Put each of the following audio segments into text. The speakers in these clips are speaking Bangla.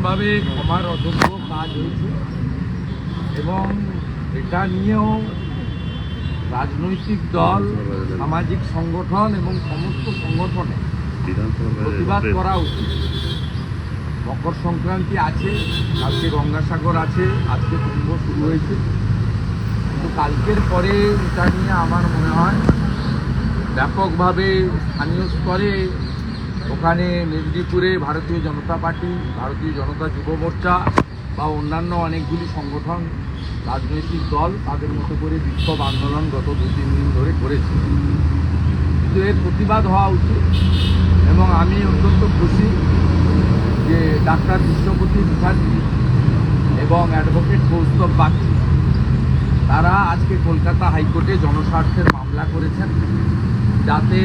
ভীষণভাবে ক্ষমার অযোগ্য কাজ হয়েছে। এবং এটা নিয়েও রাজনৈতিক দল, সামাজিক সংগঠন এবং সমস্ত সংগঠনে প্রতিবাদ করা উচিত। মকর সংক্রান্তি আছে, কালকে গঙ্গাসাগর আছে, আজকে কুম্ভ শুরু হয়েছে। কিন্তু কালকের পরে এটা নিয়ে আমার মনে হয় ব্যাপকভাবে স্থানীয় স্তরে ওখানে মেদিনীপুরে ভারতীয় জনতা পার্টি, ভারতীয় জনতা যুব মোর্চা বা অন্যান্য অনেকগুলি সংগঠন, রাজনৈতিক দল তাদের মতো করে বিক্ষোভ আন্দোলন গত দু, তিন দিন ধরে করেছে। কিন্তু এর প্রতিবাদ হওয়া উচিত এবং আমি অত্যন্ত খুশি যে ডাক্তার বিশ্বপতি মুখার্জি এবং অ্যাডভোকেট কৌস্তব বাগচি, তারা আজকে কলকাতা হাইকোর্টে জনস্বার্থের মামলা করেছেন যাতে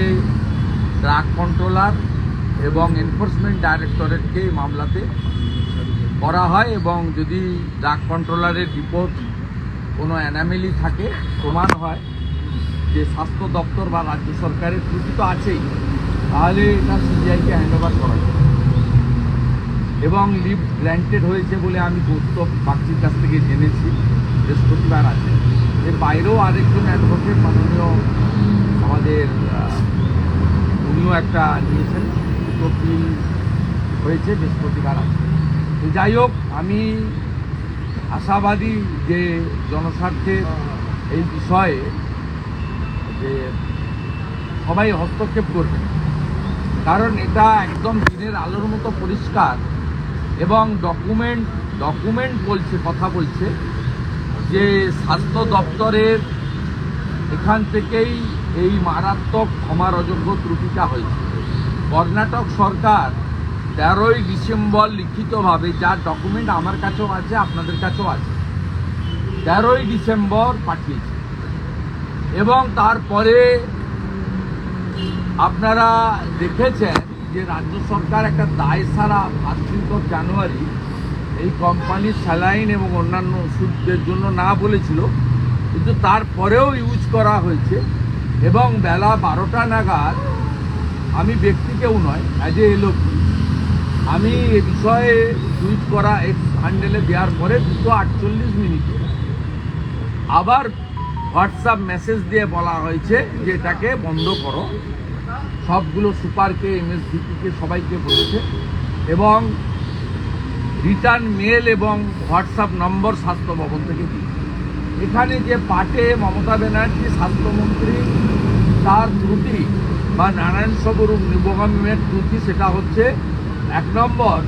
ড্রাগ কন্ট্রোলার এবং এনফোর্সমেন্ট ডাইরেক্টরেটকে মামলাতে করা হয় এবং যদি ড্রাগ কন্ট্রোলারের রিপোর্ট কোনো অ্যানামেলি থাকে, প্রমাণ হয় যে স্বাস্থ্য দপ্তর বা রাজ্য সরকারের ত্রুটি তো আছেই, তাহলে এটা সিবিআইকে হ্যান্ডওভার করা যায়। এবং লিভ গ্র্যান্টেড হয়েছে বলে আমি কৌস্তব বাগচির কাছ থেকে জেনেছি, বৃহস্পতিবার আছে। এর বাইরেও আরেকজন অ্যাডভোকেট মাননীয় আমাদের উনিও একটা নিয়েছেন বিল হয়েছে বৃহস্পতিবার আছে। তো যাই হোক, আমি আশাবাদী যে জনস্বার্থের এই বিষয়ে যে সবাই হস্তক্ষেপ করবে। কারণ এটা একদম দিনের আলোর মতো পরিষ্কার এবং ডকুমেন্ট ডকুমেন্ট বলছে, কথা বলছে যে স্বাস্থ্য দপ্তরের এখান থেকেই এই মারাত্মক ক্ষমার অযোগ্য ত্রুটিটা হয়েছে। কর্ণাটক সরকার তেরোই ডিসেম্বর লিখিতভাবে যার ডকুমেন্ট আমার কাছেও আছে, আপনাদের কাছেও আছে। তেরোই ডিসেম্বর পাঠিয়েছে। এবং তারপরে আপনারা দেখেছেন যে রাজ্য সরকার একটা দায় সারা ফার্স্ট জানুয়ারি এই কোম্পানির স্যালাইন এবং অন্যান্য ওষুধদের জন্য না বলেছিল, কিন্তু তারপরেও ইউজ করা হয়েছে এবং বেলা বারোটা নাগাদ আমি ব্যক্তি কেউ নয় অ্যাজ এ এলোক আমি এ বিষয়ে টুইট করা এক্স হ্যান্ডেলে দেওয়ার পরে দুশো আটচল্লিশ মিনিটে আবার হোয়াটসঅ্যাপ মেসেজ দিয়ে বলা হয়েছে যে এটাকে বন্ধ করো। সবগুলো সুপারকে এমএসডিপিকে সবাইকে বলেছে। এবং রিটার্ন মেল এবং হোয়াটসঅ্যাপ নম্বর স্বাস্থ্য ভবন থেকে দিয়েছে। এখানে যে পাটে মমতা ব্যানার্জি স্বাস্থ্যমন্ত্রী, তার ত্রুটি বা নারায়ণ সবরূপ নিবগমের ত্রুটি সেটা হচ্ছে এক নম্বর,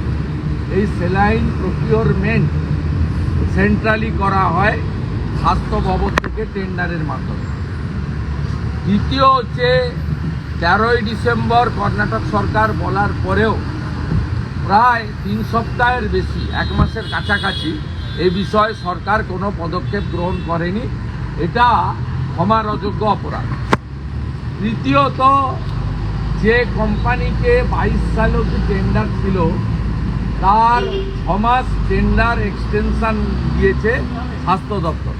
এই সেলাইন প্রকিওরমেন্ট সেন্ট্রালি করা হয় স্বাস্থ্য ভবন থেকে টেন্ডারের মাধ্যমে। দ্বিতীয় হচ্ছে, তেরোই ডিসেম্বর কর্ণাটক সরকার বলার পরেও প্রায় তিন সপ্তাহের বেশি, এক মাসের কাছাকাছি এ বিষয়ে সরকার কোনো পদক্ষেপ গ্রহণ করেনি। এটা ক্ষমার অযোগ্য অপরাধ। তৃতীয়ত যে কোম্পানিকে বাইশ সালে অব্দি টেন্ডার ছিল, তার ছমাস টেন্ডার এক্সটেনশান দিয়েছে স্বাস্থ্য দপ্তর।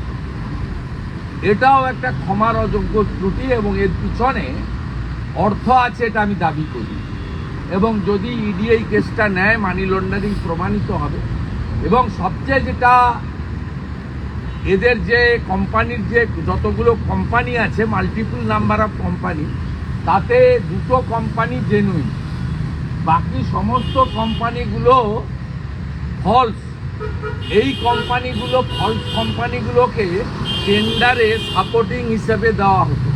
এটাও একটা ক্ষমার অযোগ্য ত্রুটি এবং এর পিছনে অর্থ আছে এটা আমি দাবি করি। এবং যদি ইডি এই কেসটা নেয় মানি লন্ডারিং প্রমাণিত হবে। এবং সবচেয়ে যেটা এদের যে কোম্পানির যে যতগুলো কোম্পানি আছে মাল্টিপল নাম্বার অফ কোম্পানি তাতে দুটো কোম্পানি জেনুইন বাকি সমস্ত কোম্পানিগুলো ফলস এই কোম্পানিগুলো ফলস কোম্পানিগুলোকে টেন্ডারে সাপোর্টিং হিসেবে দেওয়া হতো।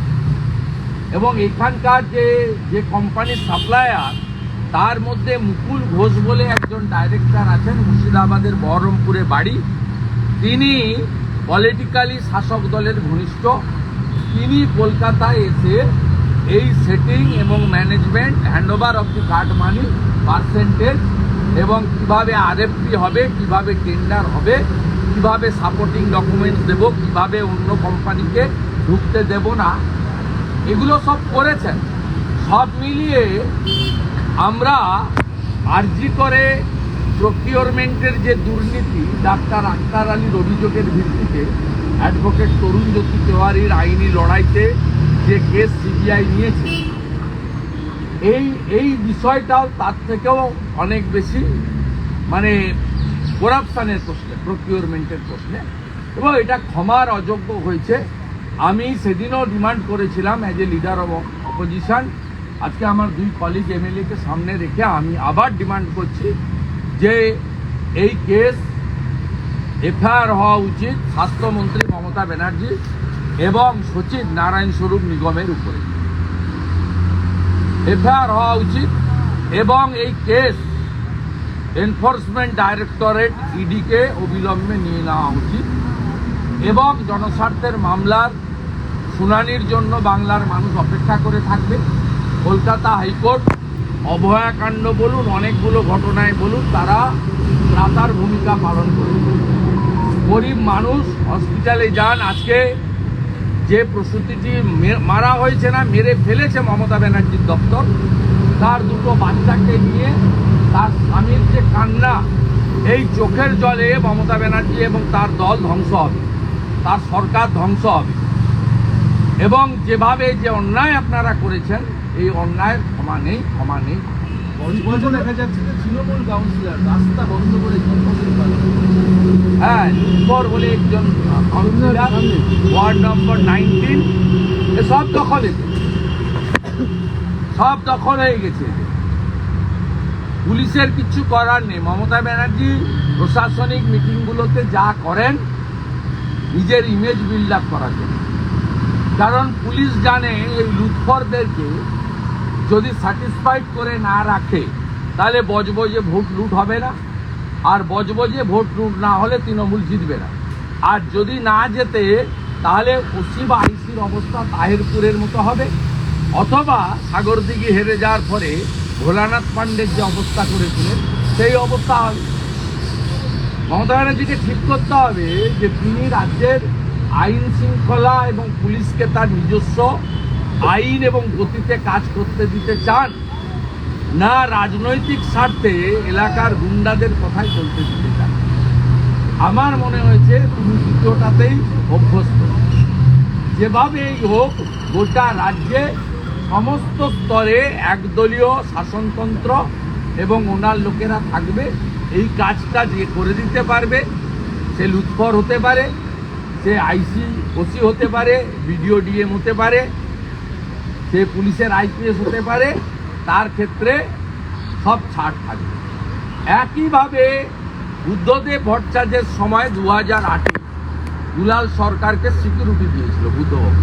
এবং এখানকার যে যে কোম্পানির সাপ্লায়ার তার মধ্যে মুকুল ঘোষ বলে একজন ডাইরেক্টর আছেন, মুর্শিদাবাদের বহরমপুরে বাড়ি। তিনি পলিটিক্যালি শাসক দলের ঘনিষ্ঠ, তিনি কলকাতায় এসে এই সেটিং এবং management handover of the card money percentage এবং কীভাবে আরএফপি হবে, কীভাবে টেন্ডার হবে, কীভাবে সাপোর্টিং ডকুমেন্টস দেব, কীভাবে অন্য কোম্পানিকে ঢুকতে দেব না, এগুলো সব করেছেন। সব মিলিয়ে আমরা আর্জি করে প্রকিওরমেন্টের যে দুর্নীতি, ডাক্তার আক্তার আলীর অভিযোগের ভিত্তিতে অ্যাডভোকেট তরুণ জ্যোতি তেওয়ারির আইনি লড়াইতে যে কেস সিবিআই নিয়েছে, এই এই বিষয়টাও তার থেকেও অনেক বেশি মানে করাপশানের প্রশ্নে প্রকিউরমেন্টের প্রশ্নে। এবং এটা ক্ষমার অযোগ্য হয়েছে। আমি সেদিনও ডিমান্ড করেছিলাম as a leader of opposition আজকে আমার দুই কলিগ এমএলএকে সামনে রেখে আমি আবার ডিমান্ড করছি। যে এই কেস এফআইআর হওয়া উচিত স্বাস্থ্যমন্ত্রী মমতা ব্যানার্জি এবং সচিব নারায়ণ স্বরূপ নিগমের উপরে। এফআইআর হওয়া উচিত এবং এই কেস এনফোর্সমেন্ট ডাইরেক্টরেট ইডিকে অবিলম্বে নিয়ে নেওয়া উচিত এবং জনস্বার্থের মামলার শুনানির জন্য বাংলার মানুষ অপেক্ষা করে থাকবে। কলকাতা হাইকোর্ট অভয়াকাণ্ড বলুন, অনেকগুলো ঘটনায় বলুন, তারা ত্রাতার ভূমিকা পালন করবে গরিব মানুষ হসপিটালে যান, আজকে যে প্রসূতিটি মারা হয়েছে না, মেরে ফেলেছে মমতা ব্যানার্জির দপ্তর, তার দুটো বাচ্চাকে নিয়ে তার স্বামীর যে কান্না, এই চোখের জলে মমতা ব্যানার্জি এবং তার দল ধ্বংস হবে, তার সরকার ধ্বংস হবে। এবং যেভাবে যে অন্যায় আপনারা করেছেন এই অন্যায়ের ক্ষমা নেই ক্ষমা নেই। দেখা যাচ্ছে যে তৃণমূল কাউন্সিলর রাস্তা বন্ধ করে জন্মদিন পালন করছে। হ্যাঁ বলে একজন ওয়ার্ড নম্বর নাইনটিন সব দখলে। সব দখল হয়ে গেছে। পুলিশের কিছু করার নেই। মমতা ব্যানার্জি প্রশাসনিক মিটিংগুলোতে যা করেন নিজের ইমেজ বিল্ড আপ করার জন্য। কারণ পুলিশ জানে এই লুৎফরদেরকে যদি স্যাটিসফাইড করে না রাখে, তাহলে বজবজে ভোট লুট হবে না। আর বজবজে ভোট লুট না হলে তৃণমূল জিতবে না। আর যদি না যেতে তাহলে ওসি বা আইসির অবস্থা তাহিরপুরের মতো হবে। অথবা সাগরদিঘি হেরে যাওয়ার পরে ভোলানাথ পাণ্ডের যে অবস্থা করেছিলেন, সেই অবস্থা হবে। মমতা ব্যানার্জিকে ঠিক করতে হবে যে, তিনি রাজ্যের আইন শৃঙ্খলা এবং পুলিশকে তার নিজস্ব আইন এবং গতিতে কাজ করতে দিতে চান, না রাজনৈতিক স্বার্থে এলাকার গুন্ডাদের কথাই চলতে দিতে চান। আমার মনে হয়েছে তুমি দ্বিতীয়টাতেই অভ্যস্ত। যেভাবেই হোক, গোটা রাজ্যে সমস্ত স্তরে একদলীয় শাসনতন্ত্র এবং ওনার লোকেরা থাকবে, এই কাজটা যে করে দিতে পারবে, সে লুৎফর হতে পারে, সে আইসি ওসি হতে পারে, বিডিও ডিএম হতে পারে সে পুলিশের আইপিএস হতে পারে, তার ক্ষেত্রে সব ছাড় থাকবে। একইভাবে বুদ্ধদেব ভট্টাচার্যের সময় দু হাজার আটে দুলাল সরকারকে সিকিউরিটি দিয়েছিল বুদ্ধবাবু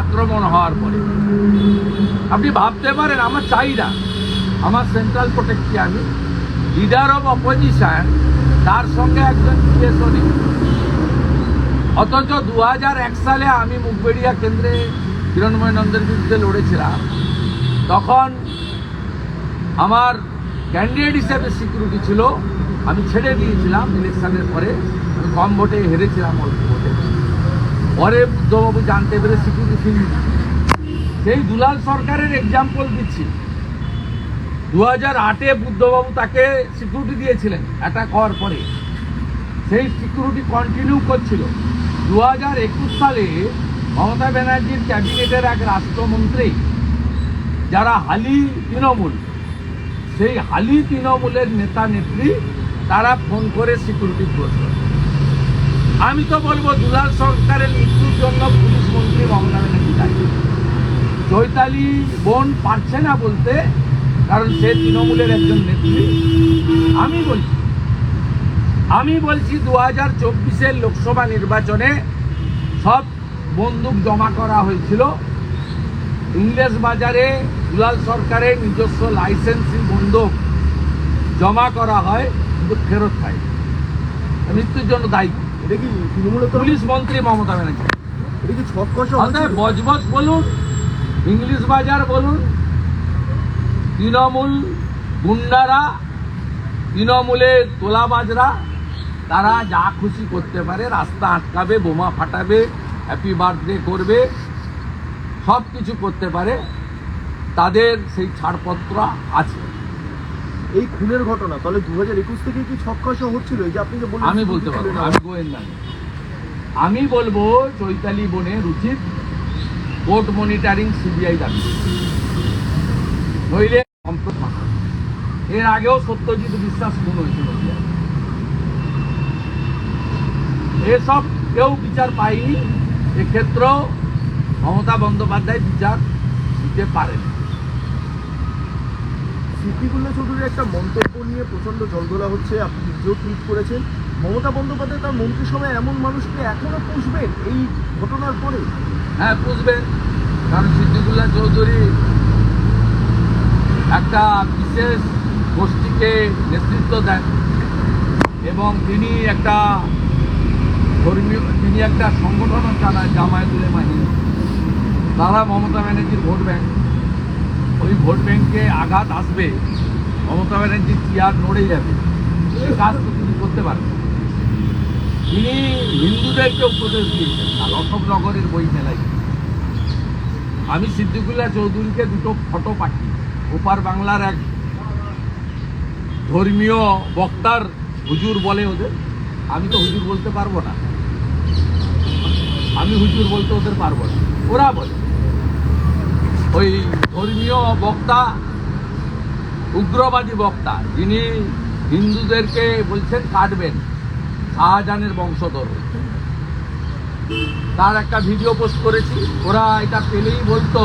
আক্রমণ হওয়ার পরে। আপনি ভাবতে পারেন, আমার না আমার সেন্ট্রাল প্রোটেক্টকে আমি লিডার অফ অপোজিশন তার সঙ্গে একজন পিএসও নেই। অথচ দু সালে আমি মুখবেড়িয়া কেন্দ্রে হিরণময় নন্দের বিরুদ্ধে লড়েছিলাম, তখন আমার ক্যান্ডিডেট হিসেবে সিকিউরিটি ছিল, আমি ছেড়ে দিয়েছিলাম ইলেকশনের পরে, আমি কম ভোটে হেরেছিলাম, অল্প ভোটে। পরে বুদ্ধবাবু জানতে পেরে সিকিউরিটি দিচ্ছি সেই দুলাল সরকারের এক্সাম্পল দিচ্ছি। দু হাজার আটে বুদ্ধবাবু তাকে সিকিউরিটি দিয়েছিলেন অ্যাটাক হওয়ার পরে। সেই সিকিউরিটি কন্টিনিউ করছিল। দু হাজার একুশ সালে মমতা ব্যানার্জির ক্যাবিনেটের এক রাষ্ট্রমন্ত্রী, যারা হালি তৃণমূল, সেই হালি তৃণমূলের নেতা নেত্রী, তারা ফোন করে সিকিউরিটি প্রশ্ন আমি তো বলব, দুলাল সরকারের মৃত্যুর জন্য পুলিশ মন্ত্রী মমতা ব্যানার্জি দায়ী। চৈতালি বোন পারছে না বলতে, কারণ সে তৃণমূলের একজন নেত্রী। আমি বলছি আমি বলছি, দু হাজার চব্বিশের লোকসভা নির্বাচনে সব বন্দুক জমা করা হয়েছিল। ইংরেজ বাজারে দুলাল সরকারের নিজস্ব লাইসেন্সি বন্দুক জমা করা হয় কিন্তু ফেরত পায় মৃত্যুর জন্য দায়ী। এটা কি পুলিশ মন্ত্রী মমতা ব্যানার্জি। এটা কি ছক হচ্ছে বজবজ বলুন ইংলিশ বাজার বলুন তৃণমূল গুন্ডারা তৃণমূলের তোলাবাজরা তারা যা খুশি করতে পারে রাস্তা আটকাবে বোমা ফাটাবে হ্যাপি বার্থডে করবে সব কিছু করতে পারে তাদের সেই ছাড়পত্র আছে। এই খুনের ঘটনা তাহলে দু হাজার একুশ থেকে কি কষা হচ্ছিল? এই যে আপনি যে বললেন আমি বলতে পারব আমি গোয়েন্দা। আমি বলব চৈতালি বোনের উচিত কোর্ট মনিটারিং সিবিআই দাবি। নইলে এর আগেও সত্যজিৎ বিশ্বাস খুন হয়েছিল। এসব কেউ বিচার পায়নি। এক্ষেত্রেও মমতা বন্দ্যোপাধ্যায় বিচার দিতে পারেন। সিদ্দিকুল্লাহ চৌধুরীর একটা মন্তব্য নিয়ে প্রচণ্ড জলদোলা হচ্ছে আপনি নিজেও টুইট করেছেন। মমতা বন্দ্যোপাধ্যায় তার মন্ত্রিসভায় এমন মানুষকে এখনও পুষবেন এই ঘটনার পরে? হ্যাঁ বুঝবেন কারণ সিদ্দিকুল্লাহ চৌধুরী একটা বিশেষ গোষ্ঠীকে নেতৃত্ব দেন এবং তিনি একটা ধর্মীয়, তিনি একটা সংগঠনও চালান জামায়াতুল মাহিন তারা মমতা ব্যানার্জির ভোট ব্যাংক। ওই ভোট ব্যাংকে আঘাত আসবে, মমতা ব্যানার্জির চেয়ার নড়ে যাবে? কাজ তো তিনি করতে পারবেন। তিনি হিন্দুদেরকে উপদেশ দিয়েছেন, আর অশোকনগরের বই মেলায়। আমি সিদ্দিকুল্লাহ চৌধুরীকে দুটো ফটো পাঠি ওপার বাংলার এক ধর্মীয় বক্তার হুজুর বলে ওদের। আমি তো হুজুর বলতে পারব না। আমি হুজুর বলতে ওদের পারব না। ওরা বলে, ওই ধর্মীয় বক্তা, উগ্রবাদী বক্তা, যিনি হিন্দুদেরকে বলছেন কাটবেন শাহজাহানের বংশধর। তার একটা ভিডিও পোস্ট করেছি, ওরা এটা পেলেই বলতো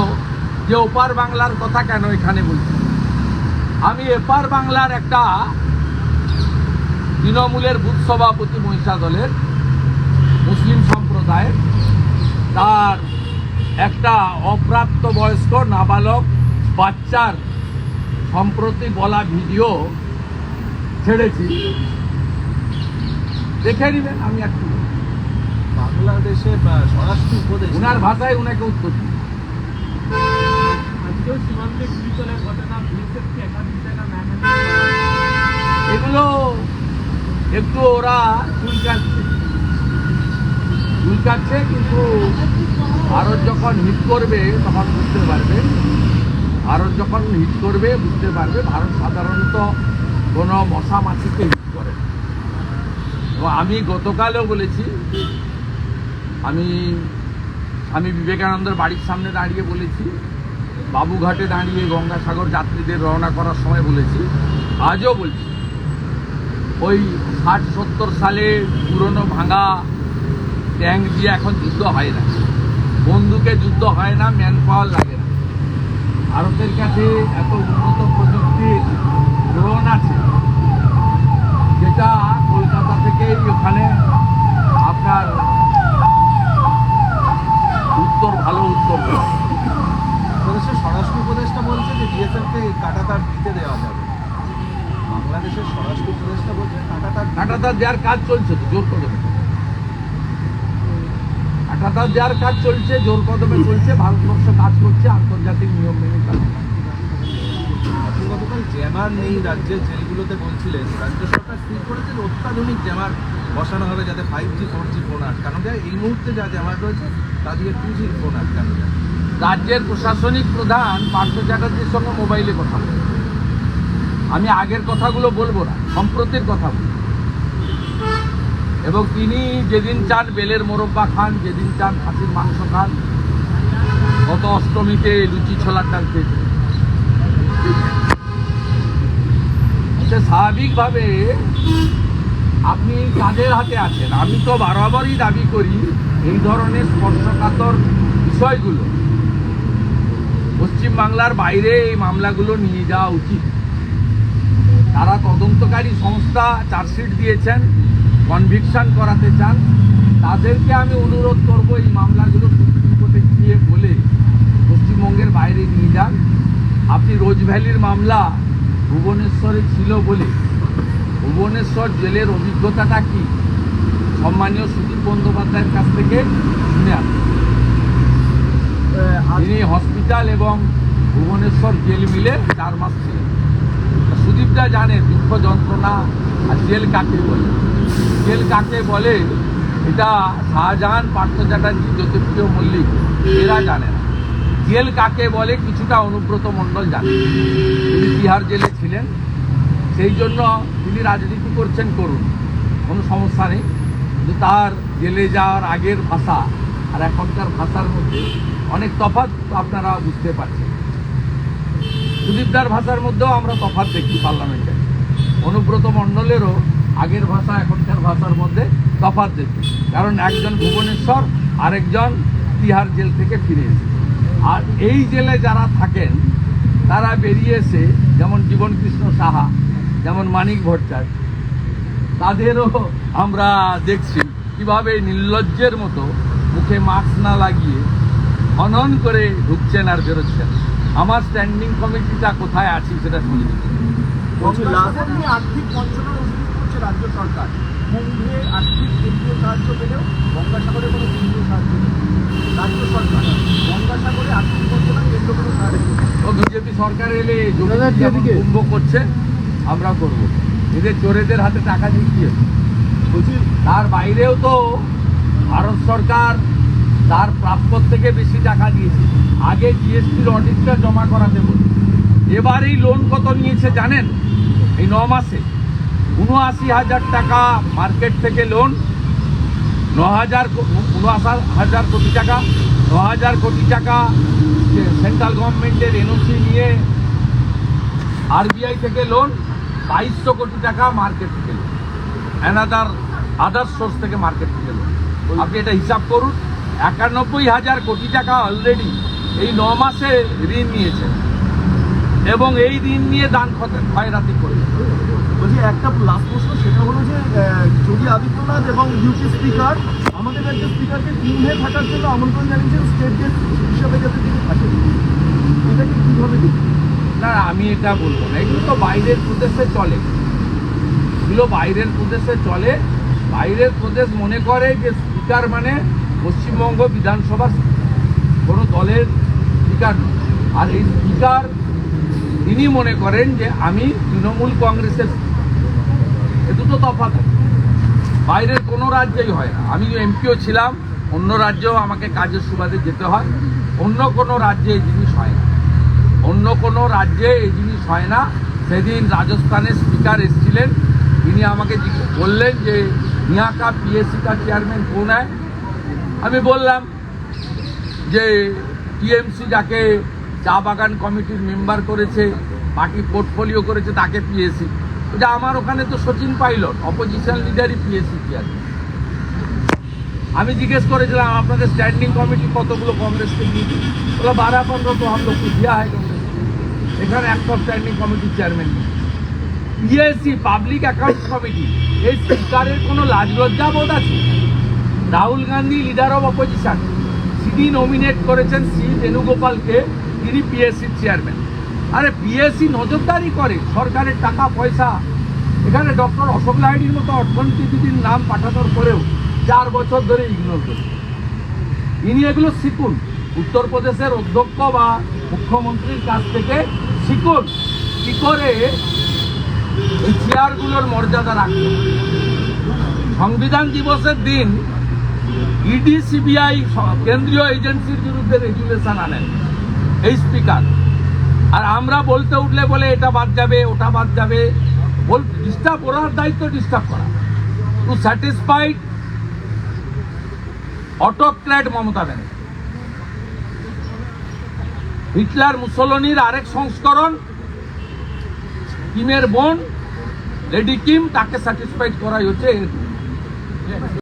যে, ওপার বাংলার কথা কেন এখানে বলছি? আমি এপার বাংলার একটা তৃণমূলের বুথ সভাপতি মহিষা দলের, মুসলিম সম্প্রদায়ের তার একটা অপ্রাপ্ত বয়স্ক নাবালক বাচ্চার সম্প্রতি বলা ভিডিও ছেড়েছি। দেখে নেবেন আমি একটু বাংলাদেশে বা স্বরাষ্ট্র উপদেশ ওনার ভাষায় ওনাকে উত্তর দিই। এগুলো একটু ওরা চুলকাচ্ছে। চুলকাচ্ছে কিন্তু ভারত যখন হিট করবে, তখন বুঝতে পারবে ভারত যখন হিট করবে, বুঝতে পারবে, ভারত সাধারণত কোনো মশা মাছিকে হিট করে। এবং আমি গতকালও বলেছি, আমি আমি বিবেকানন্দের বাড়ির সামনে দাঁড়িয়ে বলেছি, বাবুঘাটে দাঁড়িয়ে গঙ্গাসাগর যাত্রীদের রওনা করার সময় বলেছি, আজও বলছি, ওই ষাট সত্তর সালে পুরনো ভাঙা ট্যাঙ্ক দিয়ে এখন যুদ্ধ হয় না। বন্দুকে যুদ্ধ হয় না ম্যান পাওয়ার লাগে না। ভারতের কাছে এত উন্নত প্রযুক্তির ড্রোন আছে যেটা কলকাতা থেকেই ওখানে আপনার উত্তর ভালো উত্তর। বাংলাদেশের স্বরাষ্ট্র উপদেষ্টা বলছে যে বিএসএফকে কাটা তার দিতে দেওয়া যাবে। বাংলাদেশের স্বরাষ্ট্র উপদেষ্টা বলছে কাটা তার কাটা তার দেওয়ার কাজ চলছে তো জোর কদমে কাঁটাতার দেওয়ার কাজ চলছে জোর কদমে চলছে ভারতবর্ষ কাজ করছে আন্তর্জাতিক নিয়ম মেনে কাজ গতকাল জ্যামার নেই রাজ্যের জেলগুলোতে বলছিলেন রাজ্য সরকার স্থির করেছে যে অত্যাধুনিক জ্যামার বসানো হবে যাতে five G four G phone আটকানো যায়। এই মুহূর্তে যা জ্যামার রয়েছে তা দিয়ে টু জি ফোন আটকানো যায়। রাজ্যের প্রশাসনিক প্রধান পার্থ চ্যাটার্জির সঙ্গে মোবাইলে কথা বলে। আমি আগের কথাগুলো বলব না সম্প্রতির কথা বলব। এবং তিনি যেদিন চান বেলের মোরব্বা খান, যেদিন চান খাসির মাংস খান, গত অষ্টমীতে লুচি ছোলার ডাল খেয়েছে সে স্বাভাবিকভাবে আপনি কাদের হাতে আছেন? আমি তো বারবারই দাবি করি এই ধরনের স্পর্শকাতর বিষয়গুলো পশ্চিমবাংলার বাইরে এই মামলাগুলো নিয়ে যাওয়া উচিত। তারা তদন্তকারী সংস্থা চার্জশিট দিয়েছেন। কনভিকশন করাতে চান তাদেরকে আমি অনুরোধ করব এই মামলাগুলো সুপ্রিম কোর্টে গিয়ে বলে পশ্চিমবঙ্গের বাইরে নিয়ে যান। আপনি রোজ ভ্যালির মামলা ভুবনেশ্বরে ছিল বলে ভুবনেশ্বর জেলের অভিজ্ঞতাটা কি? সম্মানীয় সুদীপ বন্দ্যোপাধ্যায়ের কাছ থেকে শুনে আসুন। তিনি হসপিটাল এবং ভুবনেশ্বর জেল মিলে চার মাস ছিলেন। সুদীপটা জানে দুঃখ যন্ত্রণা আর জেল কাকে বলে? জেল কাকে বলে? এটা শাহজাহান পার্থ চ্যাটার্জি, জ্যোতিপ্রিয় মল্লিক, এরা জানে না। জেল কাকে বলে কিছুটা অনুব্রত মণ্ডল জানে। তিনি তিহার জেলে ছিলেন, সেই জন্য তিনি রাজনীতি করছেন, করুন, কোনো সমস্যা নেই। কিন্তু তার জেলে যাওয়ার আগের ভাষা, আর এখনকার ভাষার মধ্যে অনেক তফাৎ আপনারা বুঝতে পারছেন। সুদীপদার ভাষার মধ্যেও আমরা তফাৎ দেখি পার্লামেন্টে। অনুব্রত মণ্ডলেরও আগের ভাষা এখনকার ভাষার মধ্যে তফাৎ দেখি কারণ একজন ভুবনেশ্বর আরেকজন তিহার জেল থেকে ফিরে এসে আর এই জেলে যারা থাকেন তারা বেরিয়ে এসে যেমন জীবনকৃষ্ণ সাহা যেমন মানিক ভট্টাচার্য তাদেরও আমরা দেখছি কীভাবে নির্লজ্জের মতো মুখে মাস্ক না লাগিয়ে খনন করে ঢুকছেন আর বেরোচ্ছেন। আমার স্ট্যান্ডিং কমিটিটা কোথায় আছি সেটা শুনে। আর্থিক রাজ্য সরকার। কুম্ভে আর্থিক কেন্দ্রীয় সাহায্য পেলেও গঙ্গাসাগরে কোনো কেন্দ্রীয় সাহায্য নেই। রাজ্য সরকার গঙ্গাসাগরে আর্থিক বঞ্চনা কেন্দ্র কোনো সাহায্য ও বিজেপি সরকার এলে কুম্ভ করছে আমরা করব। এদের চোরেদের হাতে টাকা দিয়ে? বলছি তার বাইরেও তো ভারত সরকার তার প্রাপ্যর থেকে বেশি টাকা দিয়েছে। আগে জিএসটির অডিটটা জমা করাতে বলি এবার এই লোন কত নিয়েছে জানেন? এই ন মাসে। উনআশি হাজার টাকা মার্কেট থেকে লোন ন হাজার উনআশি হাজার কোটি টাকা ন হাজার কোটি টাকা সেন্ট্রাল গভর্নমেন্টের এনওসি নিয়ে আরবিআই থেকে লোন বাইশশো কোটি টাকা মার্কেট থেকে লোন অ্যানাদার আদার সোর্স থেকে মার্কেট থেকে লোন আপনি এটা হিসাব করুন, একানব্বই হাজার কোটি টাকা অলরেডি এই ন মাসে ঋণ নিয়েছে এবং এই ঋণ নিয়ে দান ক্ষয়রাতি করেছে বলছি একটা লাস্ট প্রশ্ন, সেটা হলো যে যোগী আদিত্যনাথ এবং ইউপি স্পিকার আমাদের রাজ্যের স্পিকারকে কুম্ভে থাকার জন্য আমন্ত্রণ জানিয়েছেন স্টেট গেস্ট হিসাবে যাতে তিনি থাকেন। এটাকে কীভাবে দেখবেন না, আমি এটা বলব না। এগুলো তো বাইরের প্রদেশে চলে। এগুলো বাইরের প্রদেশে চলে। বাইরের প্রদেশ মনে করে যে স্পিকার মানে পশ্চিমবঙ্গ বিধানসভার কোনো দলের স্পিকার নয়। আর এই স্পিকার তিনি মনে করেন যে আমি তৃণমূল কংগ্রেসের এ দুটো তফাত বাইরের কোনো রাজ্যেই হয় না। আমি এমপিও ছিলাম, অন্য রাজ্যেও আমাকে কাজের সুবাদে যেতে হয়। অন্য কোনো রাজ্যে এই জিনিস হয় না। অন্য কোনো রাজ্যে এই জিনিস হয় না। সেদিন রাজস্থানের স্পিকার এসেছিলেন। তিনি আমাকে বললেন যে, নিহাকা পিএসসি কা চেয়ারম্যান কোন আমি বললাম যে টিএমসি যাকে চা বাগান কমিটির মেম্বার করেছে, বাকি পোর্টফোলিও করেছে, তাকে পিএসসি এটা আমার ওখানে তো সচিন পাইলট অপোজিশন লিডারই পিএসি কি আছে। আমি জিজ্ঞেস করেছিলাম, আপনাদের স্ট্যান্ডিং কমিটি কতগুলো কংগ্রেসকে দিয়েছি? ওরা বারা পনেরো তো হাম দিয়া হয় কংগ্রেস এখানে একটা স্ট্যান্ডিং কমিটির chairman PSC public accounts committee এই স্পিকারের কোনো লাজ বোধ আছে? Rahul Gandhi leader of opposition CD nominate করেছেন সি, বেণুগোপালকে, তিনি পিএসসির চেয়ারম্যান আরে পিএসসি নজরদারি করে, সরকারের টাকা, পয়সা। এখানে ডক্টর অশোক লাহিড়ির মতো অর্থনীতিবিদির নাম পাঠানোর পরেও চার বছর ধরে ইগনোর করে ইনি এগুলো শিখুন। উত্তরপ্রদেশের অধ্যক্ষ বা মুখ্যমন্ত্রীর কাছ থেকে শিখুন কি করে এই চেয়ারগুলোর মর্যাদা রাখতে সংবিধান দিবসের দিন ইডি সিবিআই কেন্দ্রীয় এজেন্সির বিরুদ্ধে রেজুলেশন আনেন। এই স্পিকার আর আমরা বলতে উঠলে বলে এটা বাদ যাবে, ওটা বাদ যাবে। বল ডিস্টার্ব করার দায়িত্ব ডিস্টার্ব করা। To satisfied autocrat Mamata Banerjee. Hitler মুসোলনির আরেক সংস্করণ, কিমের বোন, লেডি কিম, তাকে স্যাটিসফাইড করাই হচ্ছে